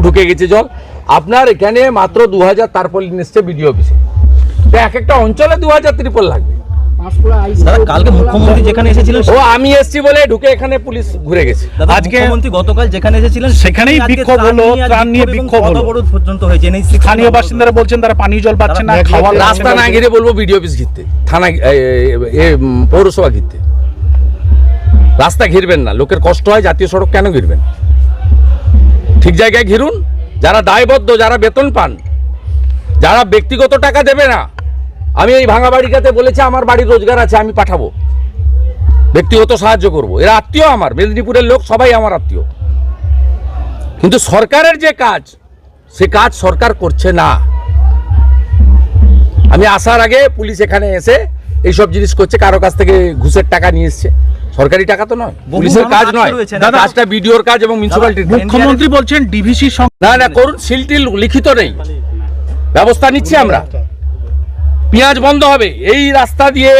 ঢুকে গেছে জল। আপনার এখানে মাত্র দু হাজার তারপল নিচ্ছে বিডিও অফিসে। এক একটা অঞ্চলে দু হাজার ত্রিপল লাগবে। কালকে মুখ্যমন্ত্রী যেখানে এসেছিলেন ও আমি এসছি বলে ঢুকে এখানে পুলিশ ঘুরে গেছে। আজকে- মুখ্যমন্ত্রী গতকাল যেখানে এসেছিলেন সেখানেই বিক্ষোভ হলো, ত্রাণ নিয়ে বিক্ষোভ হলো। পদবরোধ পর্যন্ত হয়েছে NHC স্থানীয় বাসিন্দারা বলছেন তারা পানীয় জল পাচ্ছে না খাওয়ার রাস্তা না ঘিরে বলব বিডিও অফিস ঘিরতে। থানা এ, পৌরসভা ঘিরতে। রাস্তা ঘিরবেন না লোকের কষ্ট হয় জাতীয় সড়ক কেন ঘিরবেন? ঠিক জায়গায় ঘিরুন, যারা দায়বদ্ধ, যারা বেতন পান, যারা ব্যক্তিগত টাকা দেবে না, আমি এই ভাঙা বাড়িটাতে বলেছি, আমার বাড়ির রোজগার আছে, আমি পাঠাবো। ব্যক্তিগত সাহায্য করব। এরা আত্মীয় আমার, মেদিনীপুরের লোক সবাই আমার আত্মীয়। কিন্তু সরকারের যে কাজ, সে কাজ সরকার করছে না। আমি আসার আগে পুলিশ এখানে এসে এইসব জিনিস করছে, কারও কাছ থেকে ঘুষের টাকা নিয়ে এসছে। সরকারি টাকা তো নয় পুলিশের কাজ নয় দাদা কাজটা বিডিওর কাজ এবং মিউনিসিপ্যালিটির মুখ্যমন্ত্রী বলছেন ডিভিসি না না করুন সিলটি লিখিত নেই। ব্যবস্থা নিচ্ছি আমরা। পেঁয়াজ বন্ধ হবে। এই রাস্তা দিয়ে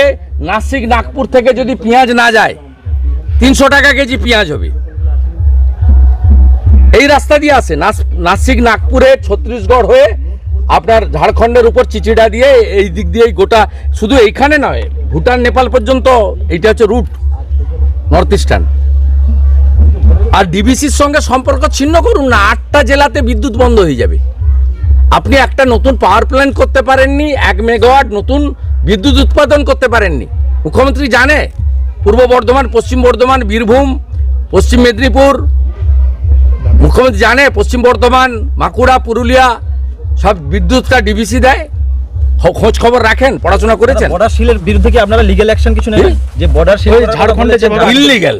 নাসিক নাগপুর থেকে যদি পেঁয়াজ না যায় তিনশো টাকা কেজি পেঁয়াজ হবে। এই রাস্তা দিয়ে আসে নাসিক নাগপুরে ছত্তিশগড় হয়ে আপনার ঝাড়খণ্ডের উপর চিচিড়া দিয়ে এই দিক দিয়ে গোটা শুধু এইখানে নয় ভুটান নেপাল পর্যন্ত এইটা হচ্ছে রুট নর্থ ইস্টার্ন আর ডিবিসির সঙ্গে সম্পর্ক ছিন্ন করুন না, আটটা জেলাতে বিদ্যুৎ বন্ধ হয়ে যাবে। আপনি একটা নতুন পাওয়ার প্ল্যান্ট করতে পারেননি, এক মেগাওয়াট নতুন বিদ্যুৎ উৎপাদন করতে পারেননি। মুখ্যমন্ত্রী জানে, পূর্ব বর্ধমান, পশ্চিম বর্ধমান, বীরভূম, পশ্চিম মেদিনীপুর। মুখ্যমন্ত্রী জানে, পশ্চিম বর্ধমান বাঁকুড়া পুরুলিয়া সব বিদ্যুৎটা ডিবিসি দেয়। খোঁজ খবর রাখেন পড়াশোনা করেছেন। বর্ডার শিলের বিরুদ্ধে কি আপনারা লিগ্যাল অ্যাকশন কিছু নেবেন? যে বর্ডার শিল ওই ঝাড়খণ্ডে যে ইললিগ্যাল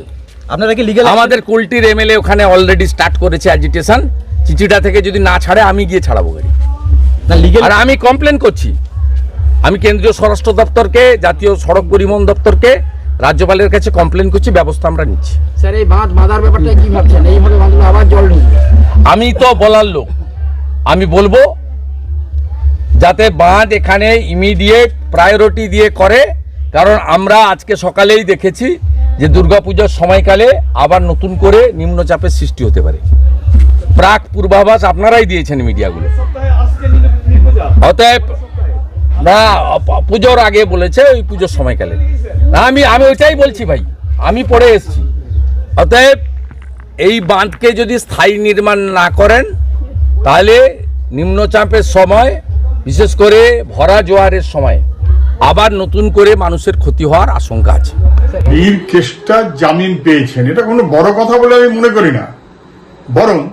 আপনারা কি লিগ্যাল আমাদের কুলটির এমএলএ ওখানে অলরেডি স্টার্ট করেছে অ্যাজিটেশন চিঠিটা থেকে যদি না ছাড়ে আমি গিয়ে ছাড়াবো গাড়ি। না লিগ্যাল আর আমি কমপ্লেন করছি। আমি কেন্দ্রীয় স্বরাষ্ট্র দপ্তরকে জাতীয় সড়ক পরিবহন দপ্তরকে রাজ্যপালের কাছে কমপ্লেন করছি ব্যবস্থা আমরা নিচ্ছি। স্যার এই বাঁধ বাঁধার ব্যাপারটা কি ভাবছেন? এইভাবে বাঁধলে আবার জল ঢুকবে। আমি তো বলার লোক। আমি বলব যাতে বাঁধ এখানে ইমিডিয়েট প্রায়োরিটি দিয়ে করে। কারণ আমরা আজকে সকালেই দেখেছি যে দুর্গাপূজার সময়কালে আবার নতুন করে নিম্নচাপের সৃষ্টি হতে পারে। প্রাক পূর্বাভাস আপনারাই দিয়েছেন মিডিয়াগুলো। অতএব না, পুজোর আগে বলেছে ওই পুজোর সময়কালে। না, আমি আমি ওইটাই বলছি ভাই, আমি পড়ে এসেছি। অতএব এই বাঁধকে যদি স্থায়ী নির্মাণ না করেন, তাহলে নিম্নচাপের সময় বিশেষ করে ভরা জোয়ারের সময়। আবার নতুন করে মানুষের ক্ষতি হওয়ার আশঙ্কা আছে। বীর কেষ্টা জামিন পেয়েছেন। এটা কোনো বড় কথা বলে আমি মনে করি না। বরং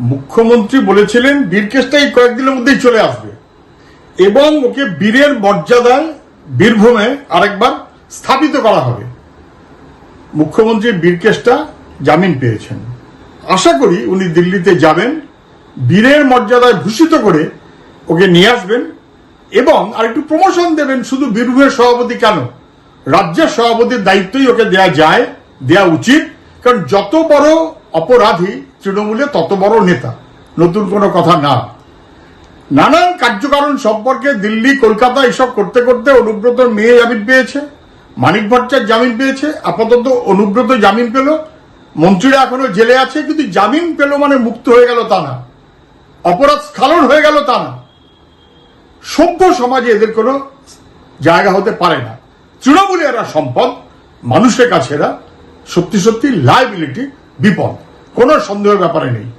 মুখ্যমন্ত্রী বলেছিলেন, বীর কেষ্টা এই কয়েকদিনের মধ্যেই চলে আসবে। এবং ওকে বীরের মর্যাদায় বীরভূমে আরেকবার স্থাপিত করা হবে। মুখ্যমন্ত্রী বীর কেষ্টা জামিন পেয়েছেন। আশা করি উনি দিল্লিতে যাবেন। বীরের মর্যাদায় ভূষিত করে ওকে নিয়ে আসবেন এবং আর একটু প্রমোশন দেবেন শুধু বীরভূমের সভাপতি কেন? রাজ্যের সভাপতির দায়িত্বই ওকে দেয়া যায়, দেয়া উচিত, কারণ যত বড় অপরাধী তৃণমূলে তত বড় নেতা। নতুন কোনো কথা না। নানান কার্যকারণ সম্পর্কে দিল্লি, কলকাতা এসব করতে করতে অনুব্রত মেয়ে জামিন পেয়েছে, মানিক ভট্টাচার্য জামিন পেয়েছে, আপাতত অনুব্রত জামিন পেল। মন্ত্রীরা এখনও জেলে আছে, কিন্তু জামিন পেল মানে মুক্ত হয়ে গেল তা না। অপরাধ স্খালন হয়ে গেল তা না। সভ্য সমাজে এদের কোনো জায়গা হতে পারে না। তৃণমূলে এরা সম্পদ, মানুষের কাছে এরা সত্যি সত্যি লাইবিলিটি বিপদ। কোনো সন্দেহের ব্যাপারে নেই।